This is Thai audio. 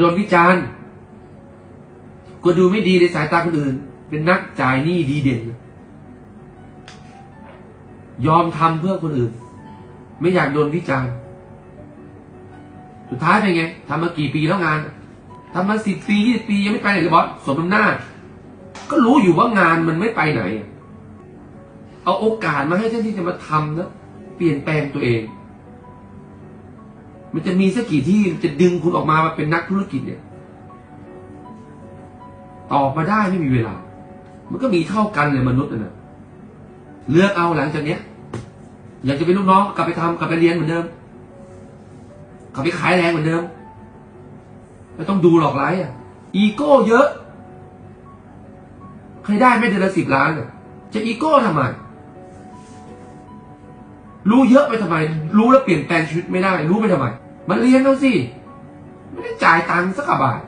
โดนวิจารณ์ก็ดูไม่ดีในสายตาคนอื่น เป็นนักจ่ายหนี้ดีเด่น ยอมทำเพื่อคนอื่น ไม่อยากโดนวิจารณ์ สุดท้ายเป็นไงทำมากี่ปีแล้วงานทำมาสิบปียี่สิบปียังไม่ไปไหนเลยบอสสมน้ำหน้า ก็รู้อยู่ว่างานมันไม่ไปไหน เอาโอกาสมาให้ท่านที่จะมาทำนะเปลี่ยนแปลงตัวเอง มันจะมีสักกี่ที่จะดึงคุณออกมามาเป็นนักธุรกิจเนี่ย ตอบมาได้ไม่มีเวลา มันก็มีเท่ากันเลยมนุษย์นะนะเลือกเอาหลังจากเนี้ย อยากจะเป็นลูกน้องกลับไปทำกลับไปเรียนเหมือนเดิมกลับไปขายแรงเหมือนเดิมไม่ต้องดูหลอกไร้อะ อีโก้เยอะ ใครได้ไม่เดือนละสิบล้านอะจะอีโก้ทำไม รู้เยอะไปทำไม รู้แล้วเปลี่ยนแปลงชีวิตไม่ได้ รู้ไปทำไม มันเรียนเอาสิ ไม่ได้จ่ายตังค์สักบาท